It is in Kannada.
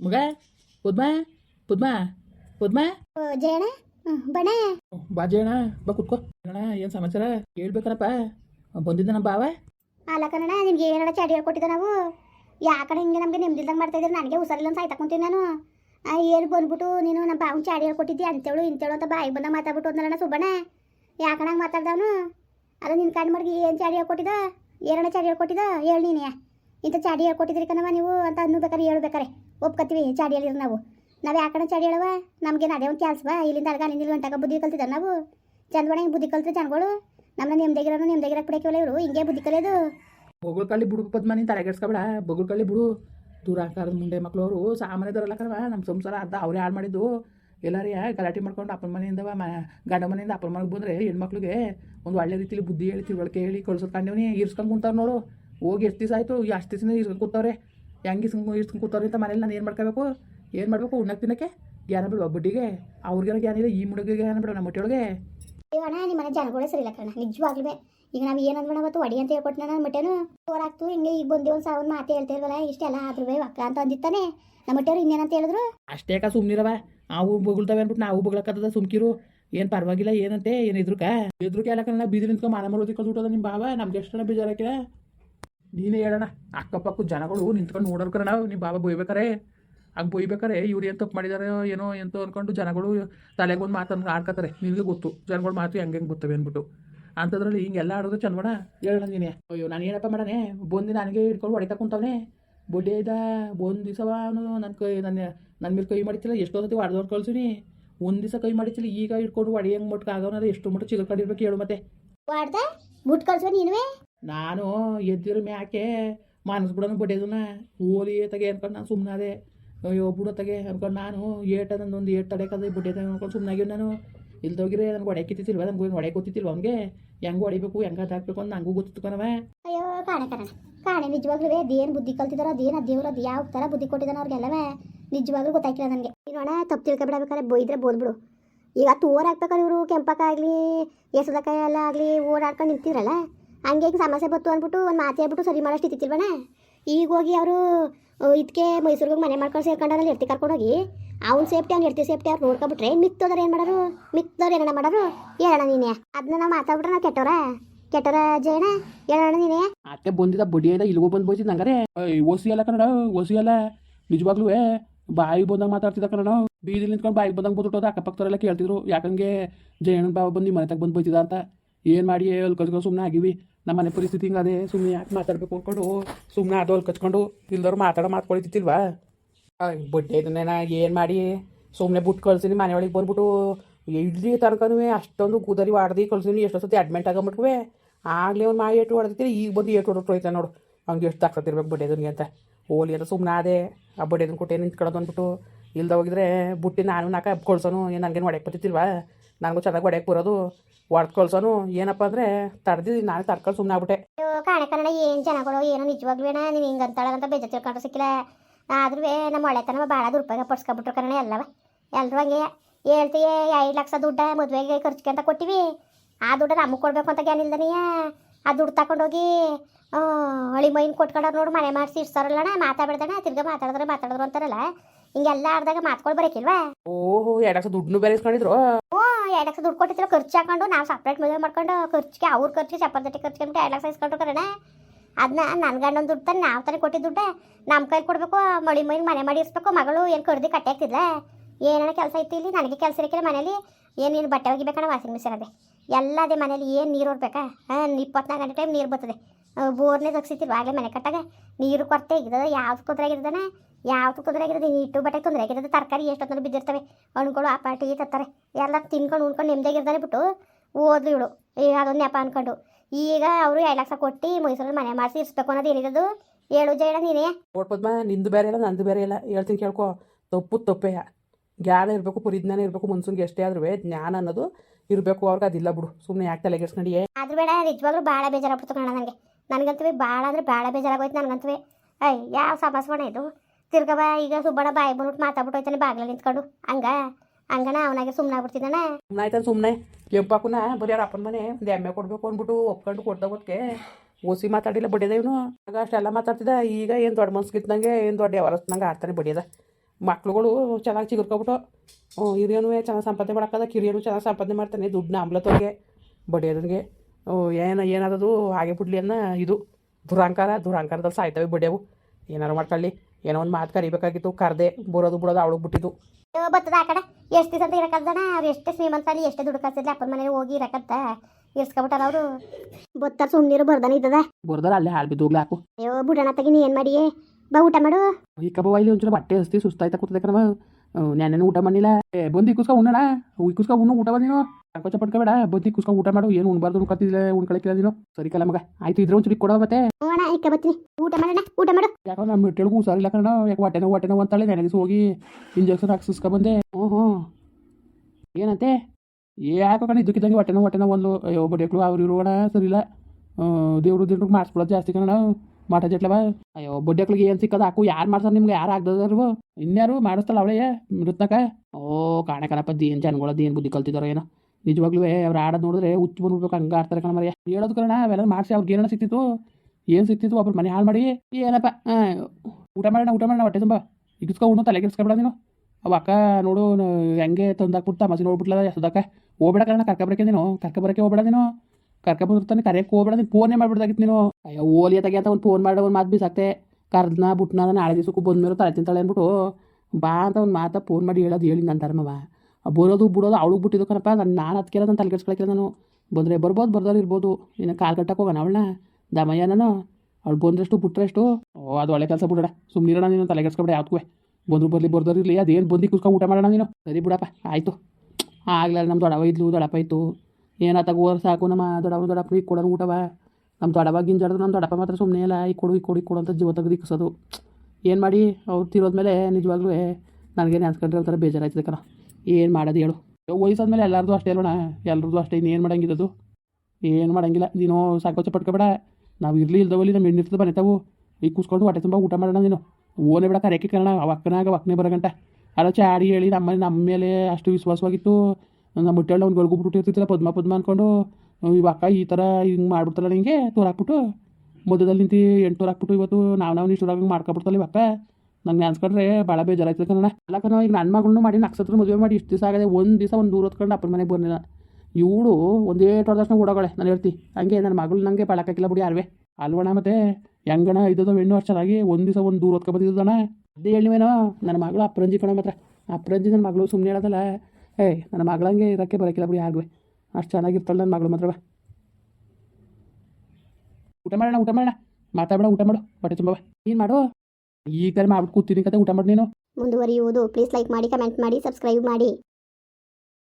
ಮಗ ಪದ್ಮ ಪದ್ಮ. ಪದ್ಮ ಜಯಣ್ಣ ಬಣ ಅಣ್ಣ ಬಾ ಕುತ್ಕೋ. ಅಣ್ಣ ಏನು ಸಮಾಚಾರ? ಹೇಳ್ಬೇಕನಪ್ಪ ಬಂದಿದ್ದ ನಮ್ಮ ಬಾವ ಅಲ್ಲ ಕಣ ನಿಮ್ಗೆ ಏನಾರ ಚಾಡಿ ಹೇಳ್ಕೊಟ್ಟಿದ್ದ ನಾವು? ಯಾಕಡೆ ಹಿಂಗೆ ನಮಗೆ ನೆಮ್ಮದಿಲ್ದಂಗೆ ಮಾಡ್ತಾ ಇದ್ರೆ ನನಗೆ ಹುಷಾರಿಲ್ಲ ಅಂತ ಸಾಯ್ತಕೊಂತೀನಿ ನಾನು. ಆ ಏನು ಬಂದ್ಬಿಟ್ಟು ನೀನು ನಮ್ಮ ಬಾವು ಚಾಡಿ ಹೇಳ್ಕೊಟ್ಟಿದ್ದಿ ಅಂತೇಳು ಇಂತೇಳು ಅಂತ ಬಾಯಿ ಬಂದಾಗ ಮಾತಾಡ್ಬಿಟ್ಟು ಅಂದ್ರಣ್ಣ ಸುಬ್ಬಣ್ಣ. ಯಾಕಣಂಗೆ ಮಾತಾಡ್ದವನು? ಅಲ್ಲ ನಿನ್ನ ಕಣ್ಣು ಮಡ್ಗಿ ಏನು ಚಾಡಿ ಹೇಳ್ಕೊಟ್ಟಿದ್ದ ಏನಣ್ಣ ಚಾಡಿ ಹೇಳ್ಕೊಟ್ಟಿದ್ದ ಹೇಳಿ ನೀನೇ. ಇಂಥ ಚಾಡಿ ಹೇಳ್ಕೊಟ್ಟಿದ್ರಿ ಕಣವ ನೀವು ಅಂತ ಅನ್ಬೇಕಾರೆ ಹೇಳ್ಬೇಕಾರೆ. ಒಪ್ಕತ್ತೀವಿ, ಚಾಡಿ ಹೇಳಿದ್ರು ನಾವು. ನಾವು ಯಾಕಡೆ ಚಾಡಿ ಹೇಳವ ನಮ್ಗೇನು ಅದೇ ಒಂದು ಇಲ್ಲಿಂದ ಅಲ್ಗ ಅಲ್ಲಿಂದ ಗಂಟಾಗ ಬುದ್ಧಿ ಕಲ್ತಿದ್ದ ನಾವು. ಚಂದ್ವಣ ಹಿಂಗೆ ಬುದ್ಧಿ ಕಲ್ತು ಜನಗಳು ನಮ್ಮನ್ನ ನೆಮ್ಮದಿಗಿರೋನು ನೆಮ್ಮದಿಗಿರಕ್ಕೆ ಬಿಡಕ್ಕಿವಲ್ಲ ಇವರು ಹಿಂಗೆ ಬುದ್ಧಿ ಕಲಿಯೋದು. ಬೊಗಳು ಕಳ್ಳಿ ಬಿಡು ಪದ್ಮ, ನೀನು ತಲೆಗೆಡ್ಸ್ಕೊಬೇಡ ಬಿಡು. ದೂರ ಹಾಕಾರದ ಮುಂಡೆ ಮಕ್ಕಳು ಅವರು ಸಾಮಾನ್ಯದವರಲ್ಲ ಕಣವ ನಮ್ಮ ಸಂಸಾರ ಅರ್ಧ ಅವರೇ ಹಾಳು ಮಾಡಿದ್ದು. ಎಲ್ಲಾರೇ ಗಲಾಟೆ ಮಾಡ್ಕೊಂಡು ಅಪ್ಪನ ಮನೆಯಿಂದ ಮ ಗಂಡ ಮನೆಯಿಂದ ಅಪ್ಪನ ಮನೆಗೆ ಬಂದರೆ ಹೆಣ್ಮಕ್ಳಿಗೆ ಒಂದು ಒಳ್ಳೆ ರೀತಿಲಿ ಬುದ್ಧಿ ಹೇಳಿ, ತಿಳುವಳಿಕೆ ಹೇಳಿ ಕಳ್ಸೋದು ಕಂಡವನಿ ಇರ್ಸ್ಕೊಂಡು ಕುಂತಾವ್ರು ನೋಡು. ಹೋಗಿ ಎಷ್ಟು ದಿವಸ ಆಯಿತು? ಅಷ್ಟು ದಿವಸ ಇರ್ಸ್ಕೊಂಡು ಕೂತವ್ರೆ. ಹೆಂಗೆ ಇಸ್ಕೊಂಡು ಇಷ್ಟು ಕೂತವ್ರಿ ಅಂತ ಮನೇಲಿ ನಾನು ಏನು ಮಾಡ್ಕೋಬೇಕು? ಏನು ಮಾಡಬೇಕು? ಉಣ್ಣಕ್ಕೆ ತಿನ್ನಕ್ಕೆ ಜ್ಞಾನ ಬಿಡುವ ಬಡ್ಡಿಗೆ? ಅವ್ರಿಗೆಲ್ಲ ಜ್ಞಾನ ಇಲ್ಲ ಈ ಮುಡುಗಿಗೆ ಜ್ಞಾನ ಬಿಡೋ ನಮ್ಮ ಮಟ್ಟಿಯೊಳಗೆ ಅಣ್ಣ ನಿಮ್ಮ ಮನೆ ಜನಗಳೇ ಸರಿ ಇಲ್ಲ ಕಣ ನಿಜವಾಗ್ಲೂ. ಈಗ ನಾವು ಏನಂದ್ವಿ ಅವತ್ತು? ಒಡಿ ಅಂತ ಹೇಳ್ಕೊಟ್ಟು ನಾನು ಮಟ್ಟೇನು? ಹೋರಾಕ್ತು ಹಿಂಗೆ ಈಗ ಬಂದು ಒಂದು ಸಾವಿರ ಮಾತು ಹೇಳ್ತಾ ಇಲ್ವಲ್ಲ ಇಷ್ಟೆಲ್ಲ ಆದ್ರೂ ಅಕ್ಕ ಅಂತ ಅಂದಿತ್ತಾನೆ. ನಮ್ಮ ಮಟ್ಟೇರು ಇನ್ನೇನಂತ ಹೇಳಿದ್ರು? ಅಷ್ಟೇ ಅಕ್ಕ ಸುಮ್ಮನಿರವ ನಾವು ಬೊಗಳ್ತವೆ ಅಂದ್ಬಿಟ್ಟು ನಾವು ಬೊಗಳಕ್ಕದ ಸುಮ್ಕಿರು. ಏನು ಪರವಾಗಿಲ್ಲ ಏನಂತೆ ಏನು ಕಾ ಇದ್ರು ಎಲ್ಲ ಕಣ ಬೀದಿ ನಿಂತ್ಕೊಂಡು ಮಾನ ಮಾಡೋದಕ್ಕೆ ಕಲ್ತ್ಬಿಟ್ಟದ ನಿಮ್ಮ ಬಾವ ನಮ್ಗೆ ಎಷ್ಟು ಬೇಜಾರಾಕಿಲ್ಲ ನೀನೇ ಹೇಳೋಣ ಅಕ್ಕಪಕ್ಕ ಜನಗಳು ನಿಂತ್ಕೊಂಡು ನೋಡೋರು ಕಣ ನಾವು, ನೀ ಬಾಬಾ ಬೊಯ್ಬೇಕಾರೆ. ಹಂಗೆ ಬೊಯ್ಬೇಕಾರೆ, ಇವ್ರು ಏನು ತಪ್ಪು ಮಾಡಿದಾರೆ ಏನೋ ಎಂತ ಅಂದ್ಕೊಂಡು ಜನಗಳು ತಲೆಗೊಂದು ಮಾತನ್ನು ಆಡ್ಕೊತಾರೆ ನಿನಗೆ ಗೊತ್ತು, ಜನಗಳು ಮಾತು ಹೆಂಗೆ ಹೆಂಗೆ ಗೊತ್ತವೆ ಅಂದ್ಬಿಟ್ಟು. ಅಂಥದ್ರಲ್ಲಿ ಹಿಂಗೆಲ್ಲ ಆಡೋದು ಚಂದವಣ ಹೇಳೋಣ ನೀನೆ. ಅಯ್ಯೋ, ನಾನು ಏನಪ್ಪ ಮಾಡನೆ ಬಂದು ನನಗೆ ಹಿಡ್ಕೊಂಡು ಹೊಡಿತಾ ಕುಂತವನೆ. ಬೊಡ್ಡೆ ಇದ್ದ ಒಂದು ದಿವಸ ನನ್ನ ಕೈ ನನ್ನ ನನ್ನ ಮೇಲೆ ಕೈ ಮಾಡಿತಿಲ್ಲ ಎಷ್ಟೋ ಸತಿ ಹೊಡೆದವ್ರು ಕಳ್ಸಿನಿ. ಒಂದು ದಿವಸ ಕೈ ಮಾಡಿತಿಲ್ಲ ಈಗ ಹಿಡ್ಕೊಂಡು ಹೊಡಿ ಹೆಂಗೆ ಮಟ್ಕ ಆಗೋನಾದ್ರೆ ಎಷ್ಟು ಮಟ್ಟ ಚಿಗರ್ಕೊಂಡಿರ್ಬೇಕು ಹೇಳು ಮತ್ತೆ. ನಾನು ಎದ್ದಿರ ಮ್ಯಾಕೆ ಮನಸ್ ಬಿಡೋನು ಬಡಿಯೋದನ್ನ ಓಲಿ ತಗೆ ಅನ್ಕೊಂಡು ನಾನು ಸುಮ್ಮನಾದೆ ಅಯ್ಯೋ, ಬಿಡೋ ತಗೆ ಅನ್ಕೊಂಡು ನಾನು ಏಟ ಒಂದು ಏಟ್ ತಡೆಕದ ಬಿಟ್ಟಿದೆ ಅನ್ಕೊಂಡು ಸುಮ್ಮನಾಗಿ ನಾನು. ಇಲ್ದೋಗಿರಿ ನನಗೆ ಹೊಡೆ ಕಿತ್ತಿಲ್ವ ನನಗೆ ಹೊಡೆ ಗೊತ್ತಿತ್ತಿಲ್ವ ಅವನಿಗೆ? ಹೆಂಗೆ ಹೊಡಿಬೇಕು ಹೆಂಗೆ ಅದಾಕ್ಬೇಕು ಅಂತ ನಂಗೂ ಗೊತ್ತಿತ್ತು ಕಣವ ಅಯ್ಯೋ, ಕಾಣೆ ಕಣ. ಕಾಣೆ ನಿಜವಾಗ್ಲೂ ಅದೇನು ಬುದ್ಧಿ ಕಲ್ತಿದಾರ, ಅದೇನು ದೇವ್ರ ಅದು ಯಾವ ಥರ ಬುದ್ಧಿ ಕೊಟ್ಟಿದ್ದಾನೆ ಅವ್ರಿಗೆಲ್ಲವೇ ನಿಜವಾಗ್ಲೂ ಗೊತ್ತಾಯ್ತಿಲ್ಲ ನನಗೆ. ನೋಡ ತಪ್ಪು ತಿಳ್ಕೊಬಿಡಬೇಕಾದ್ರೆ ಬೈದ್ರೆ ಬೋದ್ಬಿಡು ಈಗ ತೋರ್ ಹಾಕ್ಬೇಕಾದ್ರೆ ಇವರು ಕೆಂಪಕ್ಕಾಗಲಿ ಎಲ್ಲ ಆಗಲಿ ಓಡಾಡ್ಕೊಂಡು ನಿಂತಿದ್ರಲ್ಲ ಹಂಗೆ ಈಗ ಸಮಸ್ಯೆ ಬತ್ತು ಅಂದ್ಬಿಟ್ಟು ಒಂದು ಮಾತು ಹೇಳ್ಬಿಟ್ಟು ಸರಿ ಮಾಡೋಷ್ಟು ಇತ್ತಿಲ್ವಣ ಈಗ ಹೋಗಿ ಅವರು ಇದಕ್ಕೆ ಮೈಸೂರಿಗೆ ಮನೆ ಮಾಡ್ಕೊಂಡು ಸೇರ್ಕೊಂಡಲ್ಲಿ ಎರ್ತಿ ಕರ್ಕೊಂಡೋಗಿ ಅವ್ನು ಸೇಫ್ಟಿ, ಅವ್ನು ಎರ್ತಿ ಸೇಫ್ಟಿ ಅವ್ರು ನೋಡ್ಕೊಬಿಟ್ರೆ ಮಿಕ್ತೋದ್ರೆ ಏನು ಮಾಡೋರು? ಮಿತ್ತೋರು ಏನಣ್ಣ ಮಾಡೋರು? ಹೇಳೋಣ ನೀನೇ. ಅದನ್ನ ನಾವು ಮಾತಾಡ್ಬಿಟ್ರೆ ನಾವು ಕೆಟ್ಟವ್ರ ಕೆಟ್ಟರ ಜಯಣ ಹೇಳೋಣ ನೀನೇ? ಅತ್ತೆ ಬಂದಿದ್ದ ಬಡಿಯಿಂದ ಇಲ್ಗೋ ಬಂದು ಬೋಯ್ತಿದ್ದು ನಂಗಾರೆ. ಓಸಿ ಅಲ್ಲ ಕನ್ನಡ, ಓಸಿ ಅಲ್ಲ. ನಿಜವಾಗ್ಲೂ ಬಾಯಿ ಬಂದಾಗ ಮಾತಾಡ್ತಿದ್ದ ಕನ್ನಡ. ಬೀದಿ ನಿಂತ್ಕೊಂಡು ಬಾಯಿಗೆ ಬಂದಂಗೆ ಬಂದ್ಬಿಟ್ಟೋದ ಅಕ್ಕಪಕ್ಕದವರೆಲ್ಲ ಕೇಳ್ತಿದ್ರು. ಯಾಕಂಗೆ ಜಯಣ್ಣ ಬಾಬಾ ಬಂದು ನಿಮ್ಮ ಮನೆ ತಗ ಬಂದು ಅಂತ. ಏನು ಮಾಡಿ ಅಲ್ಲಿ ಕಲ್ಸ್ಕೊಂಡು ಸುಮ್ಮನೆ ಆಗಿವಿ. ನಮ್ಮ ಮನೆ ಪರಿಸ್ಥಿತಿ ಹಿಂಗೆ ಅದೇ ಸುಮ್ಮನೆ ಯಾಕೆ ಮಾತಾಡಬೇಕು ಅಂದ್ಕೊಂಡು ಸುಮ್ಮನೆ ಅದು ಅಲ್ಲಿ ಕಚ್ಕೊಂಡು ಇಲ್ದವ್ರು ಮಾತಾಡೋ ಮಾತ್ಕೊಳಿತಿಲ್ವಾ ಬಡ್ಡೆ ಇದನ್ನ ಏನು ಮಾಡಿ? ಸುಮ್ಮನೆ ಬಿಟ್ಟು ಕಳ್ಸಿನಿ ಮನೆಯೊಳಗೆ ಬಂದ್ಬಿಟ್ಟು ಇಡ್ಲಿ ತನಕನೂ ಅಷ್ಟೊಂದು ಕೂದರಿ ಹೊಡೆದು ಕಳ್ಸಿನಿ, ಎಷ್ಟೋ ಸತಿ ಅಡ್ಮಿಂಟ್ ಆಗಬಿಟ್ವೆ ಆಗಲೇ ಒಂದು ಮಾಡಿ ಏಟು ಹೊಡೆದಿರ್ತೀರಿ ಈಗ ಬಂದು ಏಟು ಹೊಡೆದು ಹೋಯ್ತಾ ನೋಡು. ಹಂಗೆ ಎಷ್ಟು ತಾಕತ್ತಿರ್ಬೇಕು ಬಡ್ಡೆದನ್ಗೆ ಅಂತ. ಓಲಿ ಅಂತ ಸುಮ್ಮನೆ ಅದೇ ಆ ಬಡ್ಡೆದನ್ ಕೊಟ್ಟೆ ನಿಂತ್ಕೊಳ್ಳೋದು ಅಂದ್ಬಿಟ್ಟು. ಇಲ್ದ ಹೋಗಿದ್ರೆ ಬುಟ್ಟಿ ನಾನು ನಾಕ ಕಳ್ಸೋನು, ಏನು ನನಗೇನು ಹೊಡೆಯಕ್ಕೆ ಬರ್ತಿತ್ತಿಲ್ವಾ? ನನಗೂ ಚೆನ್ನಾಗಿ ಹೊಡೆಯಕ್ಕೆ ಬರೋದು ಹೊಡೆದು ಕಳ್ಸೋನು ಏನಪ್ಪ ಅಂದರೆ ತಡ್ದು ನಾನೇ ತಡ್ಕೊಂಡು ಸುಮ್ಮನೆ ಆಗ್ಬಿಟ್ಟೆ. ಕಾಣೆ ಕನ್ನಡ ಏನು ಜನಗಳು ಏನೋ ನಿಜವಾಗ್ಲೂ ಅಣ್ಣ ನೀನು ಹಿಂಗೆ ಅಂತಾಳಂತ ಬೇಜ ತಿಳ್ಕೊಂಡು ಸಿಕ್ಕಿಲ್ಲ. ಆದ್ರೂ ನಮ್ಮ ಒಳ್ಳೆತನ ಭಾಳ ದುರುಪಯೋಗ ಪಡ್ಸ್ಕೊಬಿಟ್ರು ಕನ್ನಡ ಎಲ್ಲವ. ಎಲ್ಲರೂ ಹಂಗೆ ಹೇಳ್ತೀಯ ಐದು ಲಕ್ಷ ದುಡ್ಡ ಮದುವೆಗೆ ಖರ್ಚಿಗೆ ಅಂತ ಕೊಟ್ಟಿವಿ. ಆ ದುಡ್ಡು ನಮಗೆ ಕೊಡಬೇಕು ಅಂತ ಏನಿಲ್ದನಿಯ ಆ ದುಡ್ಡು ತಗೊಂಡೋಗಿ ಹಳಿ ಮೈನ್ ಕೊಟ್ಕೊಂಡವ್ರು ನೋಡು ಮನೆ ಮಾಡಿಸಿ ಇರ್ಸಾರಲ್ಲಣ್ಣ ಮಾತಾಡ್ಬಿಡ್ದಣ್ಣ ತಿರ್ಗಾ ಮಾತಾಡಿದ್ರೆ ಮಾತಾಡಿದ್ರು ಅಂತಾರಲ್ಲ. ಹಿಂಗೆಲ್ಲ ಆಡ್ದಾಗ ಮಾತ್ಕೊಳ್ ಬರಕಿಲ್ವಾ? ಓಹೋ ಎರಡು ಲಕ್ಷ ದುಡ್ಡು ಬೇರೆ ಇಸ್ಕೊಂಡಿದ್ರು ಹ್ಞೂ ಎರಡು ಲಕ್ಷ ದುಡ್ಡು ಕೊಟ್ಟಿದ್ರು ಖರ್ಚು ಹಾಕೊಂಡು ನಾವು ಸಪ್ರೇಟ್ ಮದುವೆ ಮಾಡ್ಕೊಂಡು ಖರ್ಚಿಗೆ, ಅವ್ರ ಖರ್ಚು ಚಪ್ಪರ್ದಟ್ಟಿ ಖರ್ಚು ಅಂದ್ಬಿಟ್ಟು ಎರಡು ಲಕ್ಷ ಇಸ್ಕೊಂಡ್ರು ಕರಣ ಅದನ್ನ ನನ್ನ ಗಂಡನ ದುಡ್ಡು ತಾನೆ ನಾವು ತಾನೇ ಕೊಟ್ಟಿದ್ದ ದುಡ್ಡ. ನಮ್ಮ ಕೈ ಕೊಡಬೇಕು, ಮಳಿ ಮೈನ್ ಮನೆ ಮಾಡಿ ಇರಿಸ್ಬೇಕು, ಮಗಳು ಏನು ಖರೀದಿ ಕಟ್ಟೆ ಏನೇನ ಕೆಲಸ ಐತಿ ಇಲ್ಲಿ? ನನಗೆ ಕೆಲಸ ಇರಕ್ಕಿಲ್ಲ ಮನೇಲಿ. ಏನೇನು ಬಟ್ಟೆ ಒಗಿಬೇಕಣ್ಣ ವಾಷಿಂಗ್ ಮಿಷಿನ್ ಅದೇ. ಎಲ್ಲ ಅದೇ ಮನೇಲಿ ಏನು ನೀರು ಹೊರಬೇಕಾ ಹಾಂ ಗಂಟೆ ಟೈಮ್ ನೀರು ಬರ್ತದೆ. ಬೋರ್ನೇ ತಗ್ಸಿತಿ ಆಗಲೇ ಮನೆ ಕಟ್ಟಾಗ. ನೀರು ಕೊರತೆ ಇದ್ದದ ಯಾವ್ದು ಆಗಿರ್ತದೆ ಯಾವ್ದು ತೊಂದರೆ ಇಟ್ಟು ಬಟ್ಟೆ ತೊಂದರೆ ಆಗಿರೋದು ತರಕಾರಿ ಎಷ್ಟೊತ್ತಲ್ಲಿ ಬಿದ್ದಿರ್ತವೆ. ಹಣ್ಣುಗಳು ಆ ಪಾಟಿ ತತ್ತಾರೆ. ಎಲ್ಲ ತಿನ್ಕೊಂಡು ಉಣ್ಕೊಂಡು ನೆಮ್ಮದಿಯಾಗಿರ್ತಾನೆ ಬಿಟ್ಟು ಓದ್ಲು ಇವಳು. ಈಗ ಅದೊಂದು ನೆಪ ಅನ್ಕೊಂಡು. ಈಗ ಅವರು ಎರಡು ಲಕ್ಷ ಕೊಟ್ಟು ಮೈಸೂರಲ್ಲಿ ಮನೆ ಮಾಡಿಸಿ ಇರಿಸ್ಬೇಕು ಅನ್ನೋದು ಏನಿರೋದು ಹೇಳು ಜೈಡ ನೀನೇ. ನೋಡ್ಪದ್ಮ ನಿಂದು ಬೇರೆ ಇಲ್ಲ ನಂದು ಬೇರೆ ಇಲ್ಲ. ಹೇಳ್ತೀನಿ ಕೇಳ್ಕೊ. ತಪ್ಪು ತಪ್ಪೇ ಜ್ಞಾನ ಇರಬೇಕು ಪರಿಜ್ಞಾನ ಇರಬೇಕು ಮನ್ಸನ್ಗೆ ಎಷ್ಟೇ ಆದ್ರೂ ಜ್ಞಾನ ಅನ್ನೋದು ಇರಬೇಕು. ಅವ್ರಿಗೆ ಅದಿಲ್ಲ ಬಿಡು. ಸುಮ್ಮನೆ ಯಾಕೆ ತಲೆಗೆಡ್ಸ್ಕೊಂಡಿಯೇ ಆದ್ರೂ ಬೇಡ ನಿಜವಾಗ್ಲೂ ಭಾಳ ಬೇಜಾರಾಗ್ಬಿಡ್ತು ಕಣ ನನಗೆ ನನಗಂತೂ ಭಾಳ ಅಂದ್ರೆ ಭಾಳ ಬೇಜಾರಾಗೋಯ್ತು ನನಗಂತೂ. ಅಯ್ಯ ಯಾವ ಸಮಸ್ಯೆ ಇದು? ತಿರ್ಗವ ಈಗ ಸುಬ್ಬಣ್ಣ ಬಾಯಿ ಬಂದ್ಬಿಟ್ಟು ಮಾತಾಡ್ಬಿಟ್ಟು ಹೋಯ್ತಾನೆ ಬಾಗ್ಲಲ್ಲಿ ನಿಂತ್ಕೊಂಡು. ಹಂಗ? ಹಂಗನ ಅವನಾಗೆ ಸುಮ್ಮನೆ ಆಗ್ಬಿಡ್ತಿದ್ದಾನೆ. ಆಯ್ತಾನೆ ಸುಮ್ಮನೆ ಎಪ್ಪಾಕುನ ಬರೀ ಅವ್ರ ಅಪ್ಪನ ಮನೆ ಒಂದು ಎಮ್ಮೆ ಕೊಡ್ಬೇಕು ಅಂದ್ಬಿಟ್ಟು ಒಪ್ಕೊಂಡು ಕೊಡ್ದ ಹೊತ್ತಿಗೆ ಓಸಿ ಮಾತಾಡಿಲ್ಲ ಬಡಿಯದ ಇವನು. ಆಗ ಅಷ್ಟೆಲ್ಲ ಮಾತಾಡ್ತಿದ್ದ. ಈಗ ಏನು ದೊಡ್ಡ ಮನ್ಸ್ಗಿತ್ತಂಗೆ ಏನು ದೊಡ್ಡ ಯಾವರಸ್ನಂಗೆ ಆಡ್ತಾನೆ ಬಡಿಯದ. ಮಕ್ಳುಗಳು ಚೆನ್ನಾಗಿ ಚಿಗುರ್ಕೊಬಿಟ್ಟು ಹಿರಿಯನೂ ಚೆನ್ನಾಗಿ ಸಂಪಾದನೆ ಮಾಡೋಕ್ಕದ, ಕಿರಿಯನು ಚೆನ್ನಾಗಿ ಸಂಪಾದನೆ ಮಾಡ್ತಾನೆ ದುಡ್ಡು ಅಂಬ್ಲತ್ತವ್ರಿಗೆ ಬಡಿಯೋದನಿಗೆ. ಏನು ಏನಾದದು ಹಾಗೆ ಬಿಡ್ಲಿ ಅನ್ನ ಇದು. ದುರಾಂಕಾರ ದುರಾಂಕಾರದಲ್ಲಿ ಸಾಯ್ತವೆ ಬಿಡ್ಯವು. ಏನಾರು ಮಾಡ್ಕೊಳ್ಳಿ. ಏನೋ ಒಂದು ಮಾತು ಕರಿಬೇಕಾಗಿತ್ತು. ಕರ್ದೆ ಬರೋದು ಬಿಡೋದು ಅವಳಿಗೆ ಬಿಟ್ಟಿದ್ದು. ಬರ್ತದ ಆ ಕಡೆ. ಎಷ್ಟು ದಿವಸ ಅಂತ ಇರಕ್ಕಲ್ದಣ ಅವ್ರು ಎಷ್ಟೇ ಶ್ರೀಮಂತಲ್ಲಿ ಎಷ್ಟು ದುಡ್ಡು ಕಳ್ಸಿದ್ಲಿ ಅಪ್ಪನ ಮನೆಗೆ ಹೋಗಿ ಇರಕತ್ತ. ಇರ್ಸ್ಕೊಬಿಟ್ಟಾರ ಅವರು. ಬತ್ತಾರ ಸುಮ್ಮನಿರು ಬರ್ದನ ಇದ್ದದ. ಬರ್ದಾರ ಅಲ್ಲೇ ಹಾಳು ಬಿದ್ದು ಹಾಕು. ಅಯ್ಯೋ ಬುಡಣ ತಗಿ ನೀ ಏನು ಮಾಡಿ ಬಾ ಊಟ ಮಾಡು. ಈ ಕಬ್ಬ ಇಲ್ಲಿ ಒಂಚೂರು ಬಟ್ಟೆ ಹಸ್ತಿ ಸುಸ್ತಾಯ್ತಾ ಕೂತದೆ ಕಣವ ನೆನ್ನೆನೂ ಊಟ ಮಾಡಿಲ್ಲ. ಬಂದು ಇಕ್ಕುಸ್ಕ ಉಣ್ಣಣ. ಇಕ್ಕುಸ್ಕ ಉಣ್ಣು ಊಟ ಬಂದಿನೋ ಸಂಕೋಚ ಪಡ್ಕೋಬೇಡ ಬುದ್ಧಿ ಇಕ್ಕುಸ್ಕ ಊಟ ಮಾಡು ಏನು ಉಣ್ಬಾರ್ದು ಉಣ್ಕೊತಿಲ್ಲ ಉಣ್ಕೊಳಕ್ಕಿಲ್ಲ ನೀನು. ಸರಿ ಕಲ ಮಗ ಆಯ್ತು ಇದ್ರೆ ಒಂಚೂರಿ ಕೊಡೋ ಮತ್ತೆ. ಅಣ್ಣ ಇಕ್ಕ ಬರ್ತೀನಿ. ಊಟ ಮಾಡೋಣ ಊಟ ಮಾಡು. ಯಾಕಂದ್ರೆ ನಮ್ಮ ಸರಿ ಇಲ್ಲ ಕಣ ಯಾಕೆ ಹೊಟ್ಟೆ ನೋವು ಹೊಟ್ಟೆ ನೋವು ಅಂತಾಳೆ ನೆನಗಿಸ್ ಹೋಗಿ ಇಂಜೆಕ್ಷನ್ ಹಾಕ್ಸಿಸ್ಕೊ ಬಂದೆ. ಹ್ಞೂ ಹ್ಞೂ ಏನಂತೆ ಯಾಕೋ ಕಣ ಇದ್ದಕ್ಕಿದ್ದಂಗೆ ಹೊಟ್ಟೆ ನೋವು ಹೊಟ್ಟೆ ನೋವು ಒಂದು ಅಯ್ಯೋ ಬಡಿಯಕ್ಳು ಅವ್ರು ಇರೋಣ ಸರಿಲ್ಲ ದೇವ್ರು ದೇವ್ರಿಗೆ ಮಾಡಿಸ್ಬಿಡೋದು ಜಾಸ್ತಿ ಕಣ ಮಾಟ ಜಟ್ಲವ ಅಯ್ಯೋ ಬೊಡ್ಡೆಕ್ಳಿಗೆ ಏನು ಸಿಕ್ಕದ ಹಾಕು ಯಾರು ಮಾಡ್ತಾರೆ ನಿಮ್ಗೆ ಯಾರು ಆಗ್ದದ್ರು ಇನ್ಯಾರು ಮಾಡಿಸ್ತಲ್ಲ ಅವಳೇ ಮೃತ್ನಕ ಓ ಕಾಣೆ ಕಣಪ್ಪ ಏನು ಜನಗಳದ್ದು ಏನು ಬುದ್ಧಿ ಕಲ್ತಿದಾರೋ ಏನೋ. ನಿಜವಾಗ್ಲೂ ಅವ್ರು ಆಡೋದು ನೋಡಿದ್ರೆ ಹುಚ್ಚು ಬಂದ್ಬಿಡ್ಬೇಕು, ಹಂಗೆ ಆಡ್ತಾರೆ ಕಣ ಮರ ಹೇಳೋದು ಕಣ ಅವೆಲ್ಲ ಮಾಡಿಸಿ, ಅವ್ರಿಗೆ ಏನೋ ಸಿಕ್ತಿತ್ತು? ಏನು ಸಿಕ್ತಿತ್ತು? ಒಬ್ರು ಮನೆ ಹಾಳು ಮಾಡಿ ಏನಪ್ಪ ಊಟ ಮಾಡೋಣ ಊಟ ಮಾಡೋಣ, ಹೊಟ್ಟೆ ತುಂಬ. ಇಗಿಸ್ಕೊ ಉಣ್ಣು ತಲೆ ಗಿಡ್ಸ್ಕೊಬೇಡ ನೀನು. ಅವ ಅಕ್ಕ ನೋಡು ಹೆಂಗೆ ತಂದಾಕ್ಬಿಟ್ಟು, ಮಸಿ ನೋಡ್ಬಿಟ್ಲ ಎಷ್ಟದಕ್ಕ ಹೋಗ್ಬೇಡ ಕಣ ಕರ್ಕೊಬರಕ್ಕೆ ನೀನು ಕರ್ಕೊಬರಕ್ಕೆ ಹೋಗ್ಬೇಡ ನೀನು. ಕರ್ಕೊಬರ್ತಾನೆ ಕರೆಯಕ್ಕೆ ಹೋಗ್ಬೇಡ ನೀನು, ಫೋನೇ ಮಾಡ್ಬಿಡ್ದಾಗಿತ್ತು ನೀನು. ಅಯ್ಯೋ, ಓಲಿ ತೆಗಿ ಅಂತ ಒಂದು ಫೋನ್ ಮಾಡೋ ಒಂದು ಮಾತು ಬಿಸಾಕ್ತೆ. ಕರ್ದನ ಬಿಟ್ನ ನಾಳೆ ದಿವಸಕ್ಕೂ ಬಂದ್ಮೇಲೆ ತಲೆ ತಿಂತಾಳೆ ಅಂದ್ಬಿಟ್ಟು, ಬಾ ಅಂತ ಒಂದು ಮಾತಾ ಫೋನ್ ಮಾಡಿ ಹೇಳೋದು ಹೇಳಿ ನನ್ನ ಧರ್ಮವ. ಬರೋದು ಬಿಡೋದು ಅವಳಿಗೆ ಬಿಟ್ಟಿದ್ದು ನಾನು ನಾನು ಅದು ನಾನು ತಲೆ ಕೆಡ್ಸ್ಕೊಳಕ್ಕಿಲ್ಲ ನಾನು. ಬಂದರೆ ಬರ್ಬೋದು ಬರ್ದೋರು ಇರ್ಬೋದು. ಇನ್ನು ಕಾಲು ಕಟ್ಟಕ್ಕೆ ಹೋಗೋಣ ಅವಳನ್ನ. ದಮಯ್ಯ ನಾನು, ಅವಳು ಬಂದ್ರಷ್ಟು ಬಿಟ್ರಷ್ಟು. ಓ, ಅದು ಒಳ್ಳೆ ಕೆಲಸ ಬಿಡೋಣ ಸುಮ್ಮನಿರೋಣ ನೀನು, ತಲೆ ಕೆಡ್ಸ್ಕೊಬೇಡ ಯಾವ್ದಕ್ಕೂ ಬಂದರು ಬರಲಿ ಬರ್ದೋರು ಇರಲಿ, ಅದೇನು ಬಂದು ಕುಸ್ಕೊಂಡು ಊಟ ಮಾಡೋಣ ನೀನು. ಸರಿ ಬಿಡಪ್ಪ, ಆಯಿತು. ಆಗ್ಲ ನಮ್ಮ ದೊಡವ ಇದ್ಲು ದೊಡಪ್ಪ ಇತ್ತು. ಏನೋ ತಗೋರು ಸಾಕು ನಮ್ಮ ದೊಡವ ದೊಡಪ್ಪ ಈಗ ಕೊಡೋರು ಊಟವ. ನಮ್ಮ ದೊಡವ ಗಿಂಜಾಡಿದ್ರು ನಮ್ಮ ದೊಡಪ್ಪ ಮಾತ್ರ ಸುಮ್ಮನೆ ಇಲ್ಲ ಈ ಕೊಡು ಈ ಕೊಡು ಈ ಕೊಡು ಅಂತ ಜೀವ ತೆಗೆದು ಇಕ್ಸೋದು ಏನು ಮಾಡಿ, ಅವ್ರು ತಿರೋದ್ಮೇಲೆ ನಿಜವಾಗ್ಲೂ ನನಗೇನು ಅನ್ಸ್ಕೊಂಡ್ರೆ ಒಂಥರ ಬೇಜಾರಾಯ್ತದೆ ಕಣ. ಏನು ಮಾಡೋದು ಹೇಳು. ವಯಸ್ಸಾದ್ಮೇಲೆ ಎಲ್ಲರದು ಅಷ್ಟೇ ಅಲ್ವಣ ಎಲ್ಲರದು ಅಷ್ಟೇ, ಇನ್ನೇನು ಅದು ಏನು ಮಾಡಂಗಿಲ್ಲ. ನೀನು ಸಾಕೋಚ ಪಟ್ಕೊಬೇಡ. ನಾವು ಇರಲಿ ಇಲ್ದವಲ್ಲಿ ನಮ್ಮ ಹೆಣ್ಣಿರ್ತದೆ ಬನ್ನಿತಾವು ಈಗ ಕೂಸ್ಕೊಂಡು ಹೊಟ್ಟೆ ತುಂಬ ಊಟ ಮಾಡೋಣ ನೀನು. ಓನೇ ಬಿಡ ಕರೆಕೆ ಕಾರಣ ಒಕ್ಕನಾಗ ಒಕ್ಕನೇ ಬರಗಂಟ. ಅಲ್ಲ ಚಾಡಿ ಹೇಳಿ, ನಮ್ಮ ನಮ್ಮ ಮೇಲೆ ಅಷ್ಟು ವಿಶ್ವಾಸವಾಗಿತ್ತು. ನಮ್ಮ ಮುಟ್ಟೆಳ್ಳ ಒಂದು ಗೊಳಗು ಬಿಟ್ಟಿರ್ತಿತ್ತಲ್ಲ ಪದ್ಮ ಪದ್ಮ ಅಂದ್ಕೊಂಡು ಈ ಅಕ್ಕ ಈ ಥರ ಹಿಂಗೆ ಮಾಡ್ಬಿಡ್ತಾಳೆ ಹಿಂಗೆ ತೋರಾಕ್ಬಿಟ್ಟು ಮಧ್ಯದಲ್ಲಿ ನಿಂತು ಎಂಟು ಹಾಕ್ಬಿಟ್ಟು ಇವತ್ತು ನಾವು ನಾವು ಇಷ್ಟೊಳಗೆ ಮಾಡ್ಕೊಬಿಡ್ತಲ್ಲ ಇವಕ್ಕ ನಂಗೆ ಅನ್ಸ್ಕೊಂಡ್ರೆ ಭಾಳ ಬೇಜಾರಾಯ್ತು ಕಣ ಅಲ್ಲ ಕಣ, ಈಗ ನನ್ನ ಮಗಳನ್ನೂ ಮಾಡಿ ನಕ್ಷತ್ರ ಮದುವೆ ಮಾಡಿ ಇಷ್ಟು ದಿವಸ ಆಗಿದೆ ಒಂದು ದಿವಸ ಒಂದು ದೂರ ಹೊತ್ಕೊಂಡು ಅಪ್ಪನ ಮನೆಗೆ ಬಂದಿಲ್ಲ ಇವಳು ಒಂದೇ ದರ್ಶನ ಓಡೋಗಳೆ ನಾನು ಹೇಳ್ತಿ ಹಂಗೆ ನನ್ನ ಮಗಳು ನನಗೆ ಬಳಕಾಕಿಲ್ಲ ಬಿಡಿ ಯಾರುವೆ. ಅಲ್ವಣ ಮತ್ತೆ ಹೆಂಗಣ ಇದ್ದದ ಹೆಣ್ಣು ವರ್ಷದಾಗಿ ಒಂದು ದಿವಸ ಒಂದು ದೂರ ಹೊತ್ಕೊ ಬಂದಿದ್ದಣ ಅದೇ ಹೇಳಿವೇನೋ ನನ್ನ ಮಗಳು ಅಪ್ರಂಜಿ ಕಣ ಮಾತ್ರ. ಅಪ್ರಂಜಿ ನನ್ನ ಮಗಳು ಸುಮ್ಮನೆ ಹೇಳೋದಲ್ಲ. ಏಯ್ ನನ್ನ ಮಗಳಂಗೆ ಇರೋಕ್ಕೆ ಬರೋಕ್ಕಿಲ್ಲ ಬಿಡಿ ಯಾರಿಗೂ ಅಷ್ಟು ಚೆನ್ನಾಗಿರ್ತಾಳೆ ನನ್ನ ಮಗಳು ಮಾತ್ರ ಊಟ ಮಾಡೋಣ ಊಟ ಮಾಡೋಣ ಮಾತಾಡೋಣ ಊಟ ಮಾಡು. ಬಟ್ಟೆ ತುಂಬ ಏನು ಮಾಡು? ಈಗ ಮಾಡ್ಬಿಟ್ಟು ಕೂತಿದ್ದೀನಿ ಕತೆ ಊಟ ಮಾಡಿ ನೀನು ಮುಂದುವರಿಯುವುದು. ಪ್ಲೀಸ್ ಲೈಕ್ ಮಾಡಿ ಕಮೆಂಟ್ ಮಾಡಿ ಸಬ್ಸ್ಕ್ರೈಬ್ ಮಾಡಿ.